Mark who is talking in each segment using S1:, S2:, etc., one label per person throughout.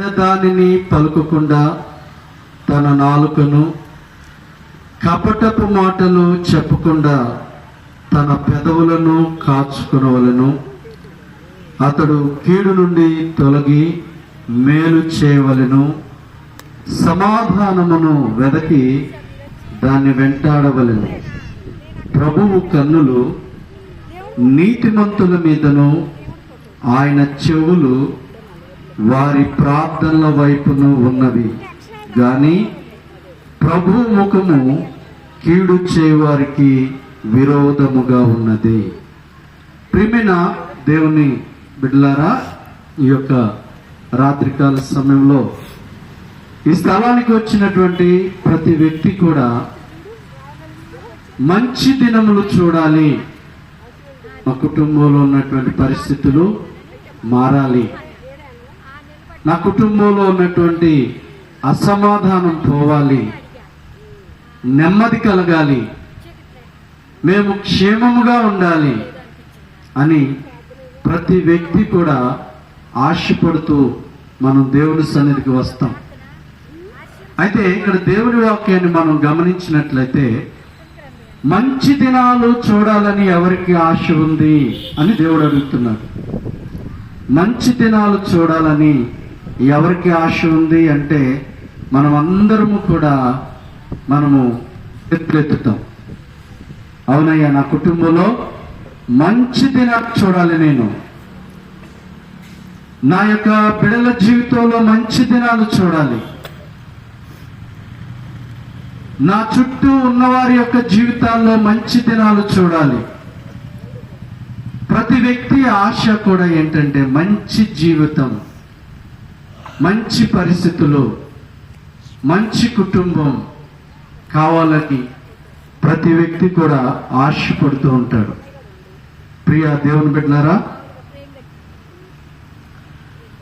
S1: దానిని పలుకకుండా తన నాలుకను కపటపు మాటలు చెప్పకుండా తన పెదవులను కాచుకునవలను. అతడు కీడు నుండి తొలగి మేలు చేయవలెను. సమాధానమును వెదకి దాన్ని వెంటాడవలెను. ప్రభువు కన్నులు నీతిమంతుల మీదను ఆయన చెవులు వారి ప్రార్థనల వైపును ఉన్నవి కానీ ప్రభు ముఖము కీడు చేయవారికి విరోధముగా ఉన్నది. ప్రిమిన దేవుని బిడ్డలారా ఈ యొక్క రాత్రికాల సమయంలో ఈ స్థలానికి వచ్చినటువంటి ప్రతి వ్యక్తి కూడా మంచి దినములు చూడాలి. మా కుటుంబంలో ఉన్నటువంటి పరిస్థితులు మారాలి. నా కుటుంబంలో ఉన్నటువంటి అసమాధానం పోవాలి. నెమ్మది కలగాలి. మేము క్షేమముగా ఉండాలి అని ప్రతి వ్యక్తి కూడా ఆశపడుతూ మనం దేవుని సన్నిధికి వస్తాం. అయితే ఇక్కడ దేవుని వాక్యాన్ని మనం గమనించినట్లయితే మంచి దినాలు చూడాలని ఎవరికి ఆశ ఉంది అని దేవుడు అడుగుతున్నాడు. మంచి దినాలు చూడాలని ఎవరికి ఆశ ఉంది అంటే మనం అందరము కూడా మనము ఎత్తుతాం అవునయ్యా నా కుటుంబంలో మంచి దినాలు చూడాలి నేను. నా యొక్క బిడల జీవితంలో మంచి దినాలు చూడాలి. నా చుట్టూ ఉన్నవారి యొక్క జీవితాల్లో మంచి దినాలు చూడాలి. ప్రతి వ్యక్తి ఆశ కూడా ఏంటంటే మంచి జీవితం. మంచి పరిస్థితులు మంచి కుటుంబం కావాలని ప్రతి వ్యక్తి కూడా ఆశపడుతూ ఉంటాడు. ప్రియా దేవుని పెట్టినారా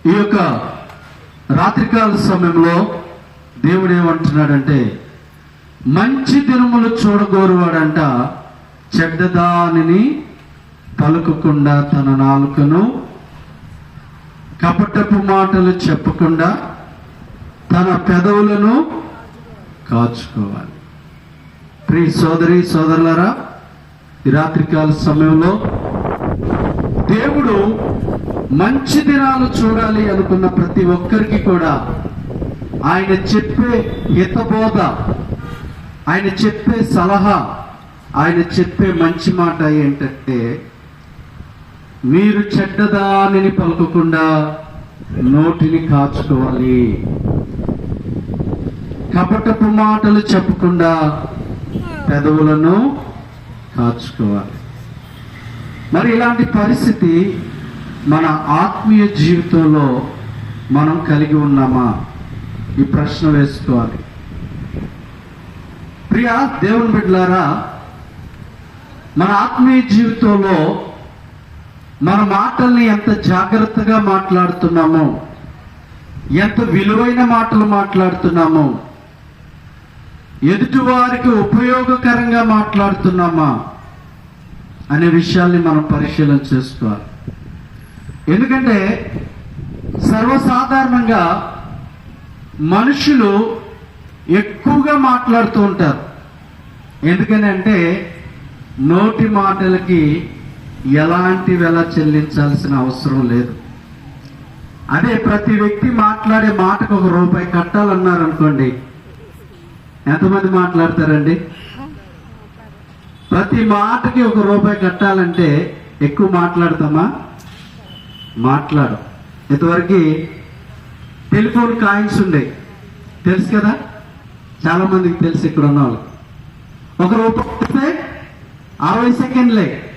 S1: ఈ యొక్క రాత్రికాల సమయంలో దేవుడు ఏమంటున్నాడంటే మంచి దినములు చూడగోరువాడంట చెడ్డదానిని పలుకకుండా తన నాలుకను కపటపు మాటలు చెప్పకుండా తన పెదవులను కాచుకోవాలి. ప్రియ సోదరి సోదరులరా ఈ రాత్రికాల సమయంలో దేవుడు మంచి దినాలు చూడాలి అనుకున్న ప్రతి ఒక్కరికి కూడా ఆయన చెప్పే హితబోధ ఆయన చెప్పే సలహా ఆయన చెప్పే మంచి మాట ఏంటంటే మీరు చెడ్డదానిని పలుకకుండా నోటిని కాచుకోవాలి. కపటపు మాటలు చెప్పకుండా పెదవులను కాచుకోవాలి. మరి ఇలాంటి పరిస్థితి మన ఆత్మీయ జీవితంలో మనం కలిగి ఉన్నామా? ఈ ప్రశ్న వేసుకోవాలి. ప్రియా దేవుని బిడ్డలారా మన ఆత్మీయ జీవితంలో మన మాటల్ని ఎంత జాగ్రత్తగా మాట్లాడుతున్నామో ఎంత విలువైన మాటలు మాట్లాడుతున్నామో ఎదుటివారికి ఉపయోగకరంగా మాట్లాడుతున్నామా అనే విషయాల్ని మనం పరిశీలన చేసుకోవాలి. ఎందుకంటే సర్వసాధారణంగా మనుషులు ఎక్కువగా మాట్లాడుతూ ఉంటారు. ఎందుకని అంటే నోటి మాటలకి ఎలాంటి వెల చెల్లించాల్సిన అవసరం లేదు. అదే ప్రతి వ్యక్తి మాట్లాడే మాటకు ఒక రూపాయి కట్టాలన్నారు అనుకోండి ఎంతమంది మాట్లాడతారండి? ప్రతి మాటకి ఒక రూపాయి కట్టాలంటే ఎక్కువ మాట్లాడతామా? మాట్లాడు. ఇంతవరకు టెలిఫోన్ కాయిన్స్ ఉండే. తెలుసు కదా? చాలా మందికి తెలుసు ఇక్కడ ఉన్న వాళ్ళు. ఒక రూపాయి అరవై సెకండ్లే.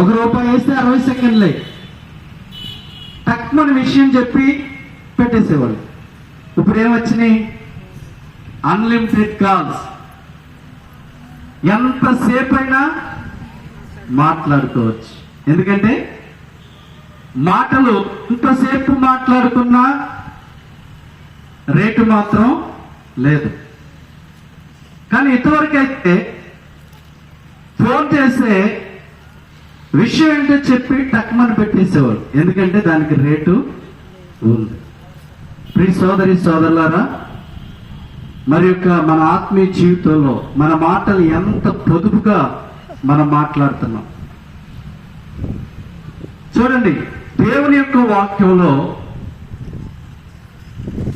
S1: ఒక రూపాయి వేస్తే అరవై సెకండ్లే. తక్కువ విషయం చెప్పి పెట్టేసేవాళ్ళు. ఇప్పుడు ఏమొచ్చినాయి అన్లిమిటెడ్ కాల్స్ ఎంతసేపు అయినా మాట్లాడుకోవచ్చు. ఎందుకంటే మాటలు ఎంతసేపు మాట్లాడుకున్నా రేటు మాత్రం లేదు. కానీ ఇంతవరకు అయితే ఫోన్ చేస్తే విషయం ఏంటో చెప్పి టక్మని పెట్టేసేవారు ఎందుకంటే దానికి రేటు ఉంది. ప్రియ సోదరి సోదరులారా మరి యొక్క మన ఆత్మీయ జీవితంలో మన మాటలు ఎంత పొదుపుగా మనం మాట్లాడుతున్నాం. చూడండి దేవుని యొక్క వాక్యంలో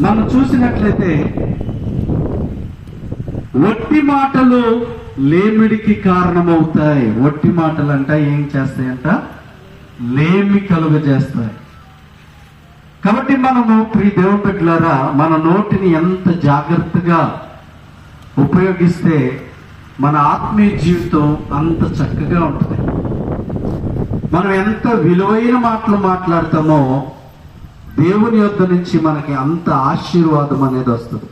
S1: మనం చూసినట్లయితే ఒట్టి మాటలు లేమిడికి కారణమవుతాయి. ఒట్టి మాటలు అంట ఏం చేస్తాయంట? లేమి కలుగజేస్తాయి. కాబట్టి మనము ప్రియ దేవుని బిడ్డలారా మన నోటిని ఎంత జాగ్రత్తగా ఉపయోగిస్తే మన ఆత్మీయ జీవితం అంత చక్కగా ఉంటుంది. మనం ఎంత విలువైన మాటలు మాట్లాడతామో దేవుని యొక్క నుంచి మనకి అంత ఆశీర్వాదం అనేది వస్తుంది.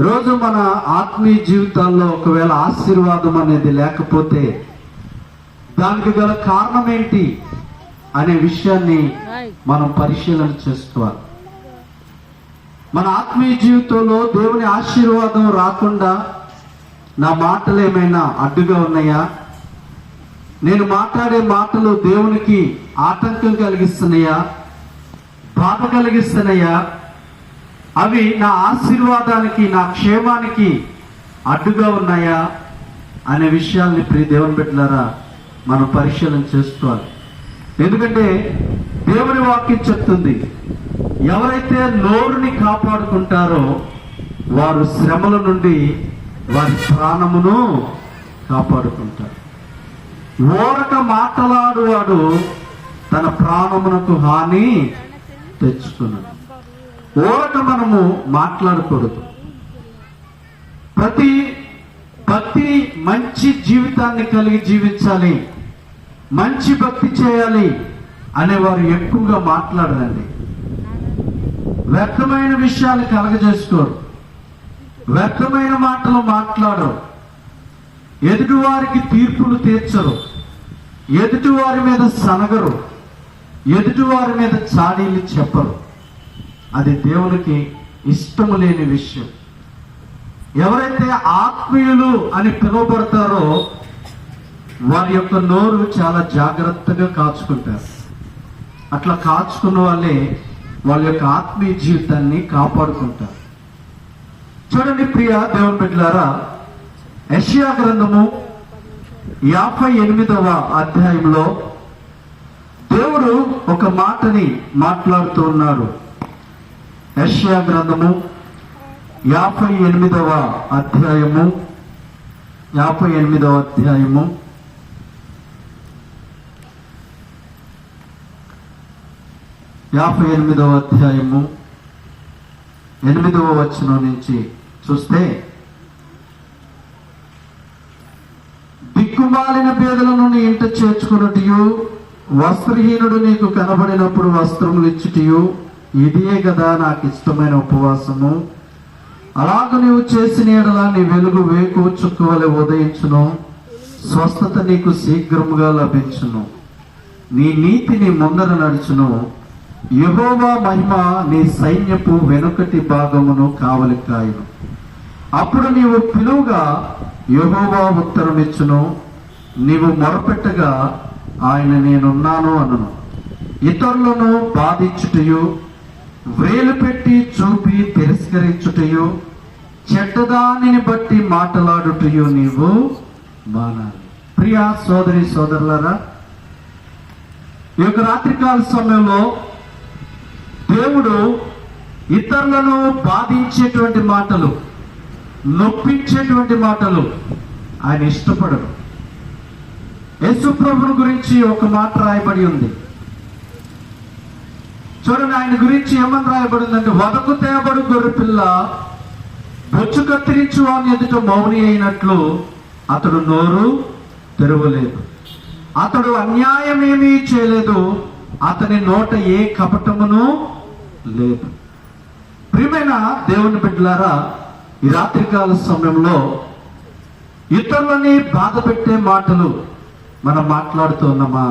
S1: రోజు మన ఆత్మీయ జీవితాల్లో ఒకవేళ ఆశీర్వాదం అనేది లేకపోతే దానికి గల కారణం ఏంటి అనే విషయాన్ని మనం పరిశీలన చేసుకోవాలి. మన ఆత్మీయ జీవితంలో దేవుని ఆశీర్వాదం రాకుండా నా మాటలు ఏమైనా అడ్డుగా ఉన్నాయా? నేను మాట్లాడే మాటలు దేవునికి ఆటంకం కలిగిస్తున్నాయా? బాధ కలిగిస్తున్నాయా? అవి నా ఆశీర్వాదానికి నా క్షేమానికి అడ్డుగా ఉన్నాయా అనే విషయాల్ని ప్రియ దేవుని బిడ్డలారా మనం పరిశీలన చేసుకోవాలి. ఎందుకంటే దేవుని వాక్యం చెప్తుంది ఎవరైతే నోరుని కాపాడుకుంటారో వారు శ్రమల నుండి వారి ప్రాణమును కాపాడుకుంటారు. ఓరక మాటలాడువాడు తన ప్రాణమునకు హాని తెచ్చుకున్నాడు. ఓరక మనము మాట్లాడకూడదు. ప్రతి భక్తి మంచి జీవితాన్ని కలిగి జీవించాలి. మంచి భక్తి చేయాలి అనేవారు ఎక్కువగా మాట్లాడరండి. వ్యర్థమైన విషయాలు కలగజేసుకోరు. వ్యర్థమైన మాటలు మాట్లాడరు. ఎదుటివారికి తీర్పులు తీర్చరు. ఎదుటివారి మీద సనగరు. ఎదుటివారి మీద చాడీలు చెప్పరు. అది దేవునికి ఇష్టము లేని విషయం. ఎవరైతే ఆత్మీయులు అని పిలువబడతారో వారి యొక్క నోరు చాలా జాగ్రత్తగా కాచుకుంటారు. అట్లా కాచుకున్న వాళ్ళే వాళ్ళ యొక్క ఆత్మీయ జీవితాన్ని కాపాడుకుంటారు. చూడండి ప్రియ దేవుని బిడ్డలారా యెషయా గ్రంథము యాభై ఎనిమిదవ అధ్యాయంలో దేవుడు ఒక మాటని మాట్లాడుతూ ఉన్నారు. యెషయా గ్రంథము యాభై ఎనిమిదవ అధ్యాయము. యాభై ఎనిమిదవ అధ్యాయము. యాభై ఎనిమిదవ అధ్యాయము. ఎనిమిదవ వచనం నుంచి చూస్తే దిక్కుమాలిన పేదలను నీ ఇంట చేర్చుకున్నట్టు వస్త్రహీనుడు నీకు కనబడినప్పుడు వస్త్రములు ఇచ్చుటియు ఇదే కదా నాకు ఇష్టమైన ఉపవాసము. అలాగ నీవు చేసిన ఎడలా నీ వెలుగు వేకు చుక్కువలె ఉదయించును. స్వస్థత నీకు శీఘ్రముగా లభించును. నీ నీతి నీ ముందర నడుచును. యహోవా మహిమ నీ సైన్యపు వెనుకటి భాగమును కావలి అప్పుడు నీవు పిలువుగా యహోవా ఉత్తరమిచ్చును. నీవు మొరపెట్టగా ఆయన నేనున్నాను అనును. ఇతరులను బాధించుటయు వేలు పెట్టి చూపి తిరస్కరించుటయో చెడ్డదానిని బట్టి మాట్లాడుటయో నీవు మానాలి. ప్రియా సోదరి సోదరులరా ఈ యొక్క రాత్రికాల సమయంలో దేవుడు ఇతరులను బాధించేటువంటి మాటలు నొప్పించేటువంటి మాటలు ఆయన ఇష్టపడరు. యేసు ప్రభుని గురించి ఒక మాట రాయబడి ఉంది. చూడండి ఆయన గురించి ఏమని రాయబడిందంటే వదకు తేబడు గొర్రె పిల్ల బొచ్చు కత్తిరించు అని ఎదుట మౌని అయినట్లు అతడు నోరు తెరవలేదు. అతడు అన్యాయమేమీ చేయలేదు. అతని నోట ఏ కపటమును లేదు. ప్రియమైన దేవుని బిడ్డలారా ఈ రాత్రికాల సమయంలో ఇతరులని బాధ పెట్టే మాటలు మనం మాట్లాడుతూ ఉన్నామా?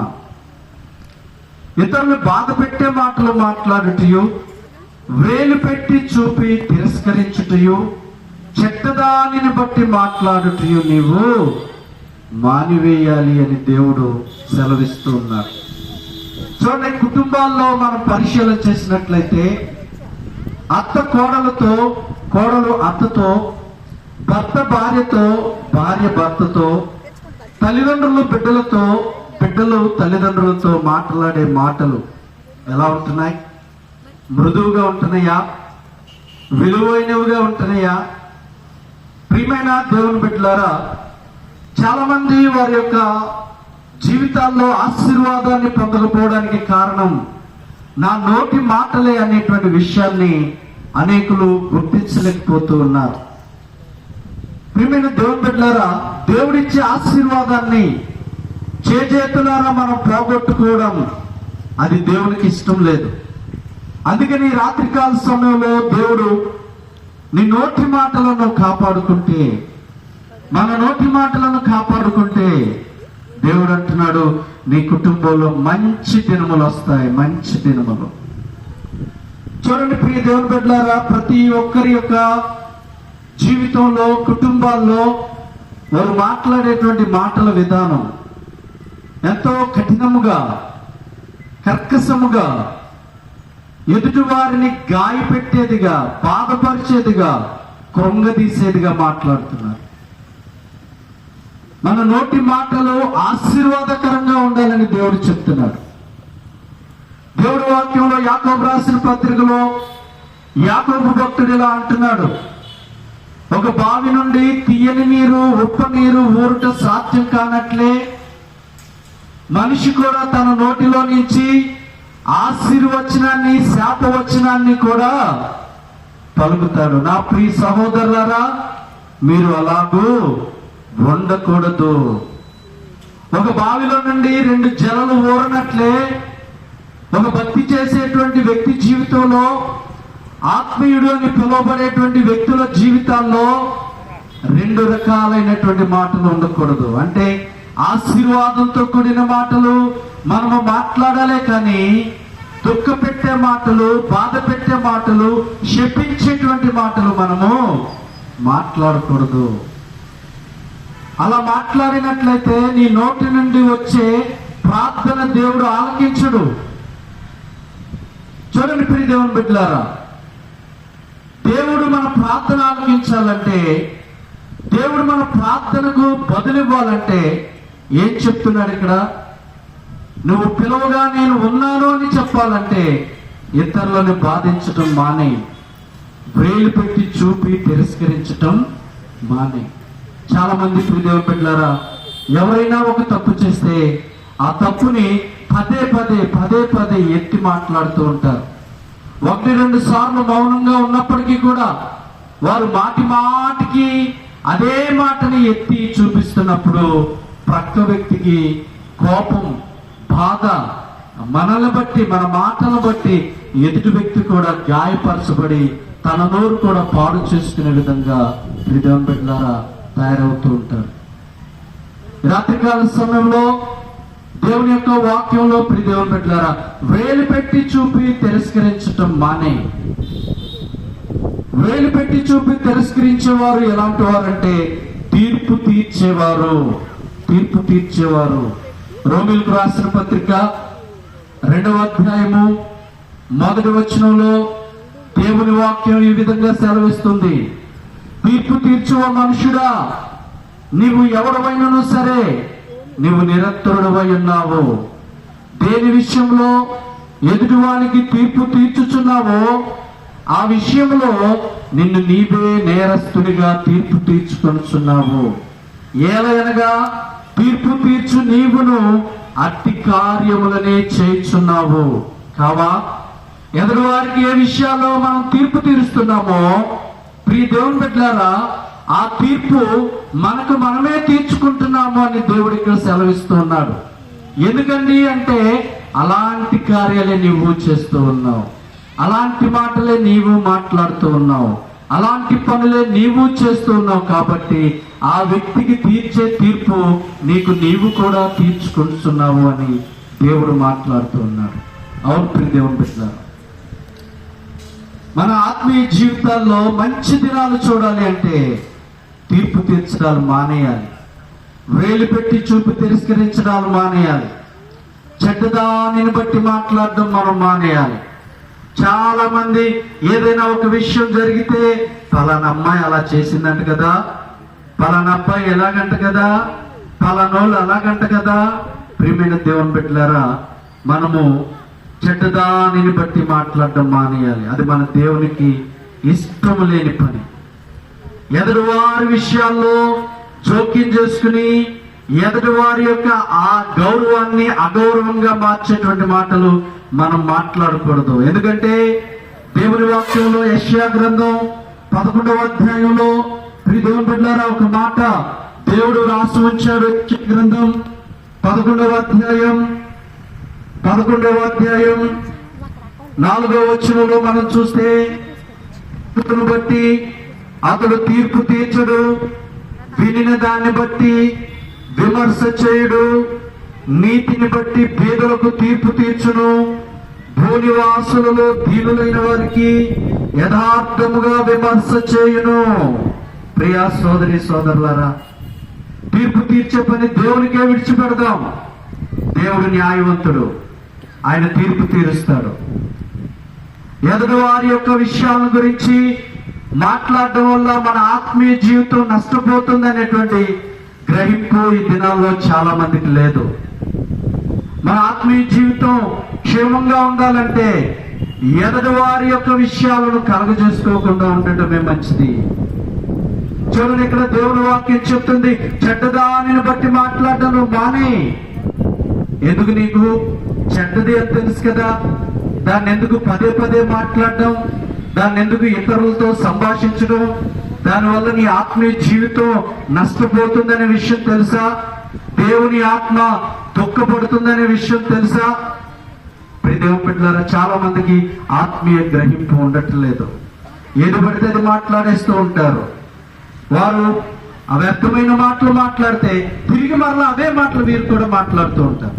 S1: ఇతరులు బాధ పెట్టే మాటలు మాట్లాడుటయు వేలు పెట్టి చూపి తిరస్కరించుటయు చెడ్డదానిని బట్టి మాట్లాడుటయు నీవు మానివేయాలి అని దేవుడు సెలవిస్తూ ఉన్నారు చూడండి కుటుంబాల్లో మనం పరిశీలన చేసినట్లయితే అత్త కోడలతో కోడలు అత్తతో భర్త భార్యతో భార్య భర్తతో తల్లిదండ్రులు బిడ్డలతో బిడ్డలు తల్లిదండ్రులతో మాట్లాడే మాటలు ఎలా ఉంటున్నాయి? మృదువుగా ఉంటున్నాయా? విలువైనవిగా ఉంటున్నాయా? ప్రియమైన దేవుని బిడ్డలారా చాలా మంది వారి యొక్క జీవితాల్లో ఆశీర్వాదాన్ని పొందకపోవడానికి కారణం నా నోటి మాటలే అనేటువంటి విషయాన్ని అనేకులు గుర్తించలేకపోతూ ఉన్నారు. ప్రియమైన దేవుని బిడ్డలారా దేవుడిచ్చే ఆశీర్వాదాన్ని చేజేతులారా మనం పోగొట్టుకోవడం అది దేవునికి ఇష్టం లేదు. అందుకని రాత్రికాల సమయంలో దేవుడు నీ నోటి మాటలను కాపాడుకుంటే మన నోటి మాటలను కాపాడుకుంటే దేవుడు అంటున్నాడు నీ కుటుంబంలో మంచి దినములు వస్తాయి మంచి దినములు. చూడండి ప్రియ దేవుని బిడ్డలారా ప్రతి ఒక్కరి యొక్క జీవితంలో కుటుంబాల్లో వారు మాట్లాడేటువంటి మాటల విధానం ఎంతో కఠినముగా కర్కశముగా ఎదుటి వారిని గాయపెట్టేదిగా బాధపరిచేదిగా కృంగదీసేదిగా మాట్లాడుతున్నారు. మన నోటి మాటలు ఆశీర్వాదకరంగా ఉండాలని దేవుడు చెప్తున్నాడు. దేవుడి వాక్యంలో యాకోబు రాసిన పత్రికలో యాకోబు భక్తుడు ఇలా అంటున్నాడు ఒక బావి నుండి తీయని నీరు ఉప్ప నీరు ఊరుట సాధ్యం కానట్లే మనిషి కూడా తన నోటిలో నుంచి ఆశీర్వచనాన్ని శాపవచనాన్ని కూడా పలుకుతాడు నా ప్రియ సహోదరులారా మీరు అలాగూ ఉండకూడదు. ఒక బావిలో నుండి రెండు జలలు ఊరనట్లే ఒక భక్తి చేసేటువంటి వ్యక్తి జీవితంలో ఆత్మీయుడు అని పిలువబడేటువంటి వ్యక్తుల జీవితాల్లో రెండు రకాలైనటువంటి మాటలు ఉండకూడదు. అంటే ఆశీర్వాదంతో కూడిన మాటలు మనము మాట్లాడాలే కానీ దుఃఖ పెట్టే మాటలు బాధ పెట్టే మాటలు శపించేటువంటి మాటలు మనము మాట్లాడకూడదు. అలా మాట్లాడినట్లయితే నీ నోటి నుండి వచ్చే ప్రార్థన దేవుడు ఆలకించడు. చూడండి ప్రియ దేవుని బిడ్డలారా దేవుడు మన ప్రార్థన ఆలకించాలంటే దేవుడు మన ప్రార్థనకు బదులివ్వాలంటే ఏం చెప్తున్నాడు ఇక్కడ? నువ్వు పిలువగా నేను ఉన్నాను అని చెప్పాలంటే ఇతరులను బాధించటం మానే. వేలు పెట్టి చూపి తిరస్కరించటం మానే. చాలా మంది ప్రియదేవ బిడ్డలారా ఎవరైనా ఒక తప్పు చేస్తే ఆ తప్పుని పదే పదే పదే పదే ఎత్తి మాట్లాడుతూ ఉంటారు. ఒకటి రెండు సార్లు మౌనంగా ఉన్నప్పటికీ కూడా వారు మాటి మాటికి అదే మాటని ఎత్తి చూపిస్తున్నప్పుడు ప్రక్క వ్యక్తికి కోపం బాధ మనల్ని బట్టి మన మాటలను బట్టి ఎదుటి వ్యక్తి కూడా గాయపరచబడి తన నోరు కూడా పాడు చేసుకునే విధంగా హృదయం బిడ్డలారా తయారవుతూ ఉంటారు. రాత్రికాల సమయంలో దేవుని యొక్క వాక్యంలో ప్రిదేవం పెట్టారా వేలు పెట్టి చూపి తిరస్కరించటం మానే. వేలు పెట్టి చూపి తిరస్కరించేవారు ఎలాంటి వారంటే తీర్పు తీర్చేవారు. తీర్పు తీర్చేవారు. రోమిల్కు రాసిన పత్రిక రెండవ అధ్యాయము మొదటి వచనంలో దేవుని వాక్యం ఈ విధంగా సెలవిస్తుంది. తీర్పు తీర్చువ మనుషుడా నీవు ఎవడవైనను సరే నీవు నిరంతరుడవై ఉన్నావు. దేని విషయంలో ఎదుటివానికి తీర్పు తీర్చుచున్నావో ఆ విషయంలో నిన్ను నీవే నేరస్తుడిగా తీర్పు తీర్చుకొనుచున్నావు. ఏలయనగా తీర్పు తీర్చు నీవును అట్టి కార్యములనే చేయుచున్నావు. కావా? ఎదురువారికి ఏ విషయాల్లో మనం తీర్పు తీరుస్తున్నామో ప్రియ దేవుని బిడ్డలారా ఆ తీర్పు మనకు మనమే తీర్చుకుంటున్నాము అని దేవుడు ఇక్కడ సెలవిస్తూ ఉన్నాడు. ఎందుకండి అంటే అలాంటి కార్యాలే నీవు చేస్తూ ఉన్నావు. అలాంటి మాటలే నీవు మాట్లాడుతూ ఉన్నావు. అలాంటి పనులే నీవు చేస్తూ ఉన్నావు కాబట్టి ఆ వ్యక్తికి తీర్చే తీర్పు నీకు నీవు కూడా తీర్చుకుంటున్నావు అని దేవుడు మాట్లాడుతూ ఉన్నాడు. అవును ప్రియ దేవుని బిడ్డలారా మన ఆత్మీయ జీవితాల్లో మంచి దినాలు చూడాలి అంటే తీర్పు తీర్చడాలు మానేయాలి. వేలు పెట్టి చూపు తిరస్కరించడాలు మానేయాలి. చెడ్డదానిని బట్టి మాట్లాడడం మనం మానేయాలి. చాలా మంది ఏదైనా ఒక విషయం జరిగితే పలానా అమ్మాయి అలా చేసిందంట కదా పలానా ఎలాగంట కదా? పలానోళ్ళు అలాగంట కదా? ప్రియమైన దేవుని బిడ్డలారా మనము చెడ్డదానిని బట్టి మాట్లాడడం మానేయాలి. అది మన దేవునికి ఇష్టం లేని పని. ఎదుటివారి విషయాల్లో జోక్యం చేసుకుని ఎదుటివారి యొక్క ఆ గౌరవాన్ని అగౌరవంగా మార్చేటువంటి మాటలు మనం మాట్లాడకూడదు. ఎందుకంటే దేవుని వాక్యంలో యశ్యా గ్రంథం పదకొండవ అధ్యాయంలో ప్రియ దేవుని బిడ్డారా ఒక మాట దేవుడు రాసి ఉంచాడు గ్రంథం పదకొండవ అధ్యాయం. పదకొండవ అధ్యాయం. నాలుగవ వచనంలో మనం చూస్తే బట్టి అతడు తీర్పు తీర్చడు వినిన దాన్ని బట్టి విమర్శ చేయుడు నీతిని బట్టి పేదలకు తీర్పు తీర్చును. భూనివాసులలో దీనులైన వారికి యథార్థముగా విమర్శ చేయును. ప్రియా సోదరి సోదరులారా తీర్పు తీర్చే పని దేవునికే విడిచిపెడదాం. దేవుడు న్యాయవంతుడు. ఆయన తీర్పు తీరుస్తాడు. ఎదుటి వారి యొక్క విషయాల గురించి మాట్లాడడం వల్ల మన ఆత్మీయ జీవితం నష్టపోతుంది అనేటువంటి గ్రహింపు ఈ దినాల్లో చాలా మందికి లేదు. మన ఆత్మీయ జీవితం క్షేమంగా ఉండాలంటే ఎదుటి వారి యొక్క విషయాలను కలగజేసుకోకుండా ఉండటమే మంచిది. చూడండి ఇక్కడ దేవుని వాక్యం చెప్తుంది. చెడ్డదానిని బట్టి మాట్లాడడం నువ్వు మానే. ఎందుకు నీకు? చెడ్డది అని తెలుసు కదా. దాన్ని ఎందుకు పదే పదే మాట్లాడడం? దాన్ని ఎందుకు ఇతరులతో సంభాషించడం? దానివల్ల నీ ఆత్మీయ జీవితం నష్టపోతుందనే విషయం తెలుసా? దేవుని ఆత్మ దుఃఖపడుతుందనే విషయం తెలుసా? దేవుని బిడ్డలారా చాలా మందికి ఆత్మీయ గ్రహింపు ఉండట్లేదు. ఏది పడితే అది మాట్లాడేస్తూ ఉంటారు. వారు ఆ వ్యర్థమైన మాటలు మాట్లాడితే తిరిగి మరలా అవే మాటలు మీరు కూడా మాట్లాడుతూ ఉంటారు.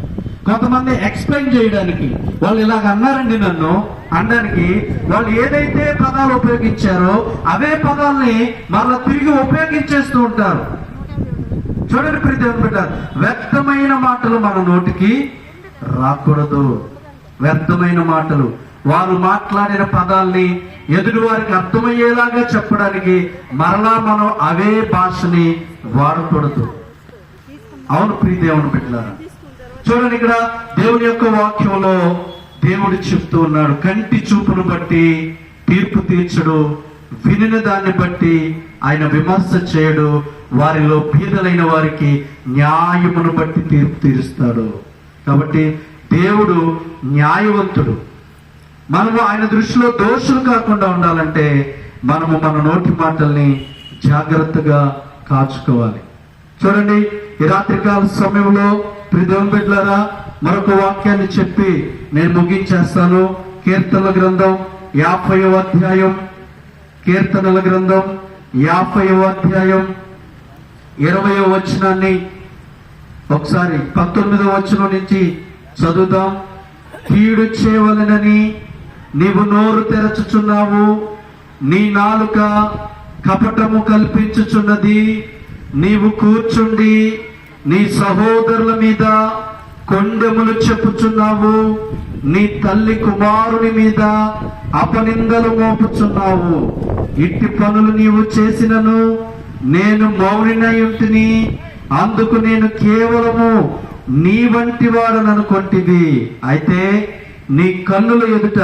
S1: కొంతమంది ఎక్స్ప్లెయిన్ చేయడానికి వాళ్ళు ఇలాగ అన్నారండి నన్ను అనడానికి వాళ్ళు ఏదైతే పదాలు ఉపయోగించారో అవే పదాలని మరలా తిరిగి ఉపయోగించేస్తూ ఉంటారు. చూడండి ప్రీతి పెట్టారు వ్యర్థమైన మాటలు మన నోటికి రాకూడదు. వ్యర్థమైన మాటలు వారు మాట్లాడిన పదాల్ని ఎదుటివారికి అర్థమయ్యేలాగా చెప్పడానికి మరలా మనం అవే భాషని వాడకూడదు. అవును ప్రీదేవుని దేవుని చూడండి ఇక్కడ దేవుని యొక్క వాక్యంలో దేవుడు చెప్తూ ఉన్నాడు కంటి చూపును బట్టి తీర్పు తీర్చడు వినిన దాన్ని బట్టి ఆయన విమర్శ చేయడు వారిలో పీదలైన వారికి న్యాయమును బట్టి తీర్పు తీరుస్తాడు. కాబట్టి దేవుడు న్యాయవంతుడు. మనము ఆయన దృష్టిలో దోషులు కాకుండా ఉండాలంటే మనము మన నోటి మాటల్ని జాగ్రత్తగా కాచుకోవాలి. చూడండి ఈ రాత్రికాల సమయంలో ప్రిదేవం బిడ్డలారా మరొక వాక్యాన్ని చెప్పి నేను ముగించేస్తాను. కీర్తనల గ్రంథం యాభై అధ్యాయం. కీర్తనల గ్రంథం యాభై అధ్యాయం. ఇరవై వచనాన్ని ఒకసారి పంతొమ్మిదవ వచనం నుంచి చదువుదాం. కీడు చేయవలనని నీవు నోరు తెరచుచున్నావు నీ నాలుక కపటము కల్పించుచున్నది. నీవు కూర్చుండి నీ సహోదరుల మీద కొండెములు చెప్పుచున్నావు నీ తల్లి కుమారుని మీద అపనిందలు మోపుచున్నావు. ఇట్టి పనులు నీవు చేసినను నేను మౌనినయుంటిని అందుకు నేను కేవలము నీ వంటి వాడననుకొంటివి. అయితే నీ కన్నుల ఎదుట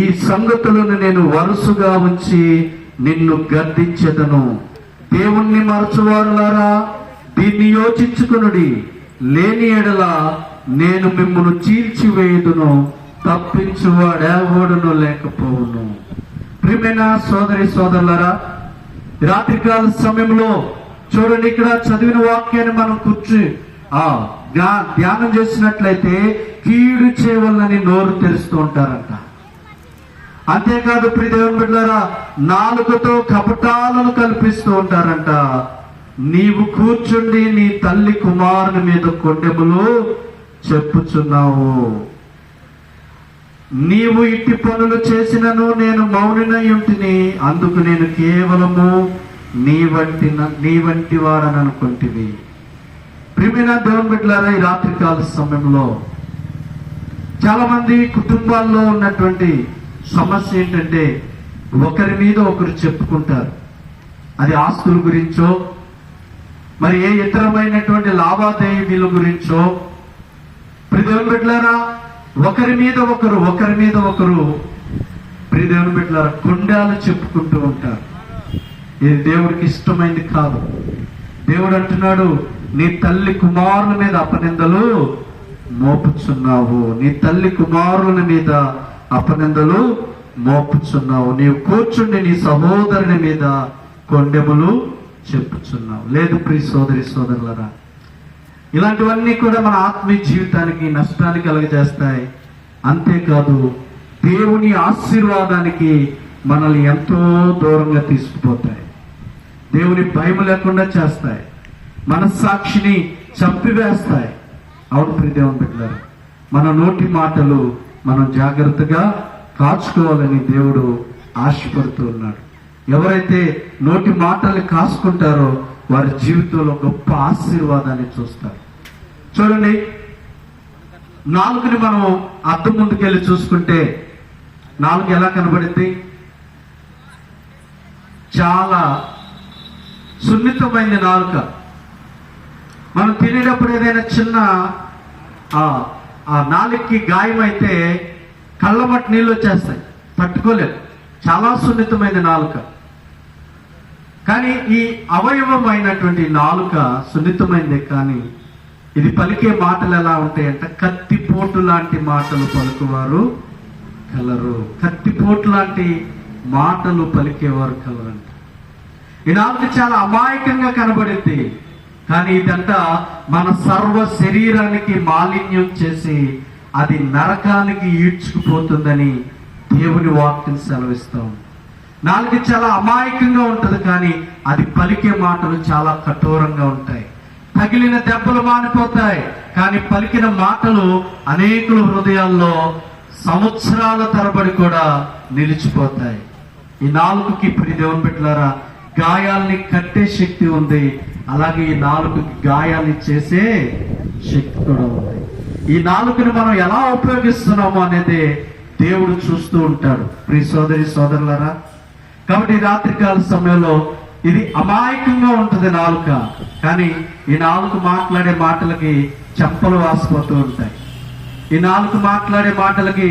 S1: ఈ సంగతులను నేను వరుసగా ఉంచి నిన్ను గర్దించెదను దేవుణ్ణి మరచువారులారా దీన్ని యోచించుకునుడి. లేని ఎడల నేను మిమ్మల్ని చీల్చివేయుదును తప్పించువాడేవోడును లేకపోవును. ప్రిమైన సోదరి సోదరులరా రాత్రికాల సమయంలో చూడండి ఇక్కడ చదివిన వాక్యాన్ని మనం కూర్చు ఆ ధ్యానం చేసినట్లయితే కీడు చేయవల్లని నోరు తెరుస్తూ ఉంటారంట. అంతేకాదు ప్రియదేవన్ బిడ్డారా నాలుగుతో కపటాలను కల్పిస్తూ ఉంటారంట. నీవు కూర్చుండి నీ తల్లి కుమారుని మీద కొండెములు చెప్పుచున్నావు. నీవు ఇట్టి పనులు చేసినను నేను మౌనినై ఉంటిని అందుకు నేను కేవలము నీ వంటి నీ వంటి వాడని అనుకుంటుంది ప్రియమైన దేవుని బిడ్డలారా ఈ రాత్రికాల సమయంలో చాలా మంది కుటుంబాల్లో ఉన్నటువంటి సమస్య ఏంటంటే ఒకరి మీద ఒకరు చెప్పుకుంటారు. అది ఆస్తుల గురించో మరి ఏ ఇతరమైనటువంటి లావాదేవీల గురించో. ప్రిదేవుని బిడ్డలారా ఒకరి మీద ఒకరు ఒకరి మీద ఒకరు ప్రిదేవుని బిడ్డలారా గుండాలు చెప్పుకుంటూ ఉంటారు. ఇది దేవుడికి ఇష్టమైంది కాదు. దేవుడు అంటున్నాడు నీ తల్లి కుమారుల మీద అపనిందలు మోపుచున్నావు. నీ తల్లి కుమారుల మీద అపనిందలు మోపుచున్నావు. నీవు కూర్చుండి నీ సహోదరుని మీద కొండెములు చెప్పుచున్నావు. లేదు ప్రీ సోదరి సోదరులరా ఇలాంటివన్నీ కూడా మన ఆత్మీయ జీవితానికి నష్టాన్ని కలగజేస్తాయి. అంతేకాదు దేవుని ఆశీర్వాదానికి మనల్ని ఎంతో దూరంగా తీసుకుపోతాయి. దేవుని భయం లేకుండా చేస్తాయి. మనస్సాక్షిని చంపివేస్తాయి. అవును ప్రియ బిడ్డలారు మన నోటి మాటలు మనం జాగ్రత్తగా కాచుకోవాలని దేవుడు ఆశపడుతూ ఉన్నాడు. ఎవరైతే నోటి మాటలు కాసుకుంటారో వారి జీవితంలో గొప్ప ఆశీర్వాదాన్ని చూస్తారు. చూడండి నాలుగుని మనం అద్దం ముందుకెళ్ళి చూసుకుంటే నాలుగు ఎలా కనబడింది? చాలా సున్నితమైన నాలుక. మనం తినేటప్పుడు ఏదైనా చిన్న ఆ ఆ నాలుగుకి గాయమైతే కళ్ళమట్టి నీళ్ళు వచ్చేస్తాయి. తట్టుకోలేదు చాలా సున్నితమైన నాలుక. కానీ ఈ అవయవం అయినటువంటి నాలుక సున్నితమైందే కానీ ఇది పలికే మాటలు ఎలా ఉంటాయంటే కత్తిపోటు లాంటి మాటలు పలుకువారు కలరు. కత్తిపోటు లాంటి మాటలు పలికేవారు కలరంట. ఈ నాలుగు చాలా అమాయకంగా కనబడింది. కానీ ఇదంతా మన సర్వ శరీరానికి మాలిన్యం చేసి అది నరకానికి ఈడ్చుకుపోతుందని దేవుని వాక్యం సెలవిస్తాం నాలుగు చాలా అమాయకంగా ఉంటుంది కానీ అది పలికే మాటలు చాలా కఠోరంగా ఉంటాయి. తగిలిన దెబ్బలు మానిపోతాయి కానీ పలికిన మాటలు అనేకుల హృదయాల్లో సంవత్సరాల తరబడి కూడా నిలిచిపోతాయి. ఈ నాలుగుకి ఇప్పుడు దేవుని పెట్టారా గాయాల్ని కట్టే శక్తి ఉంది. అలాగే ఈ నాలుగు గాయాల్ని చేసే శక్తి కూడా ఉంది. ఈ నాలుగుని మనం ఎలా ఉపయోగిస్తున్నాము అనేది దేవుడు చూస్తూ ఉంటాడు. ప్రియ సోదరి సోదరులారా కాబట్టి రాత్రికాల సమయంలో ఇది అమాయకంగా ఉంటుంది నాలుక. కానీ ఈ నాలుగు మాట్లాడే మాటలకి చెంపలు వాసిపోతూ ఉంటాయి. ఈ నాలుగు మాట్లాడే మాటలకి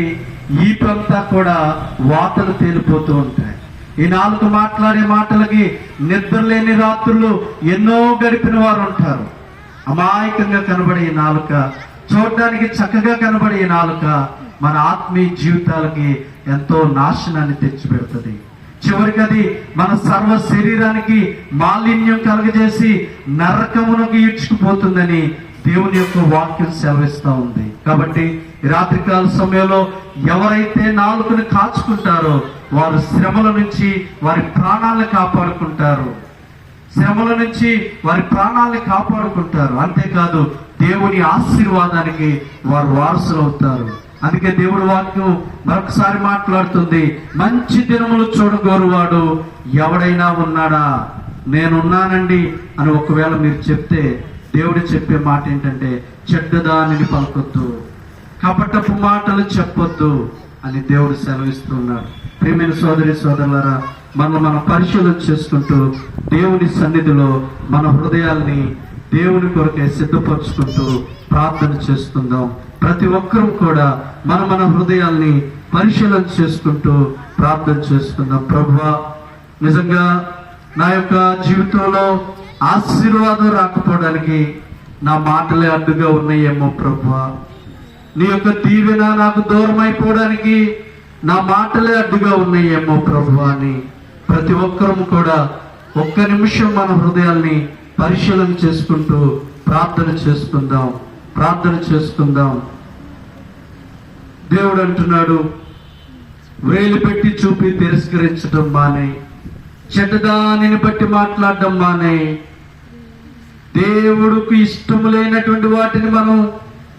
S1: ఈపంతా కూడా వాతలు తేలిపోతూ ఉంటాయి. ఈ నాలుగు మాట్లాడే మాటలకి నిద్రలేని రాత్రులు ఎన్నో గడిపిన వారు ఉంటారు. అమాయకంగా కనబడే ఈ నాలుక చూడడానికి చక్కగా కనబడే ఈ నాలుక మన ఆత్మీయ జీవితాలకి ఎంతో నాశనాన్ని తెచ్చిపెడుతుంది. చివరికి అది మన సర్వ శరీరానికి మాలిన్యం కలుగజేసి నరకమునకు ఈడ్చుకుపోతుందని దేవుని యొక్క వాక్యం సేవిస్తూ ఉంది. కాబట్టి రాత్రికాల సమయంలో ఎవరైతే నాలుగుని కాచుకుంటారో వారు శ్రమల నుంచి వారి ప్రాణాలను కాపాడుకుంటారు. శ్రమల నుంచి వారి ప్రాణాలను కాపాడుకుంటారు. అంతేకాదు దేవుని ఆశీర్వాదానికి వారు వారసులు అవుతారు. అందుకే దేవుడు వాక్యం మరొకసారి మాట్లాడుతుంది. మంచి దినములు చూడగోరువాడు ఎవడైనా ఉన్నాడా? నేనున్నానండి అని ఒకవేళ మీరు చెప్తే దేవుడు చెప్పే మాట ఏంటంటే చెడ్డదానిని పలకొద్దు. కపటపు మాటలు చెప్పొద్దు అని దేవుడు సెలవిస్తున్నాడు ప్రేమైన సోదరి సోదరులారా మనం మనం పరిశీలన చేసుకుంటూ దేవుని సన్నిధిలో మన హృదయాల్ని దేవుని కొరకే సిద్ధపరచుకుంటూ ప్రార్థన చేస్తుందాం. ప్రతి ఒక్కరూ కూడా మన మన హృదయాల్ని పరిశీలన చేసుకుంటూ ప్రార్థన చేస్తున్నాం ప్రభువా నిజంగా నా యొక్క జీవితంలో ఆశీర్వాదం రాకపోవడానికి నా మాటలే అడ్డుగా ఉన్నాయేమో ప్రభువా. నీ యొక్క దీవెన నాకు దూరం అయిపోవడానికి నా మాటలే అడ్డుగా ఉన్నాయేమో ప్రభు అని ప్రతి ఒక్కరూ కూడా ఒక్క నిమిషం మన హృదయాల్ని పరిశీలన చేసుకుంటూ ప్రార్థన చేసుకుందాం ప్రార్థన చేసుకుందాం. దేవుడు అంటున్నాడు వేలు పెట్టి చూపి తిరస్కరించడం మానే చెడ్డదానిని బట్టి మాట్లాడడం మానే. దేవుడికి ఇష్టము లేనటువంటి వాటిని మనం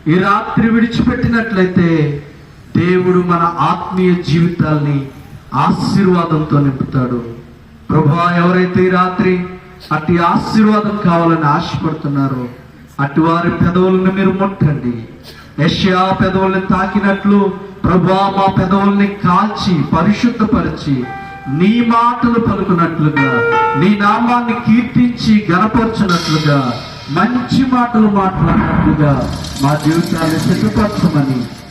S1: ఈ రాత్రి విడిచిపెట్టినట్లయితే దేవుడు మన ఆత్మీయ జీవితాల్ని ఆశీర్వాదంతో నింపుతాడు. ప్రభా ఎవరైతే ఈ రాత్రి అట్టి ఆశీర్వాదం కావాలని ఆశపడుతున్నారో అటు వారి పెదవులను మీరు ముట్టండి. యష్యా పెదవుల్ని తాకినట్లు ప్రభా మా పెదవుల్ని కాల్చి పరిశుద్ధపరిచి నీ మాటలు పలుకున్నట్లుగా నీ నామాన్ని కీర్తించి గణపరచున్నట్లుగా మంచి మాటలు మాట్లాడినట్లుగా మా జీవితాన్ని సిద్ధపరచమని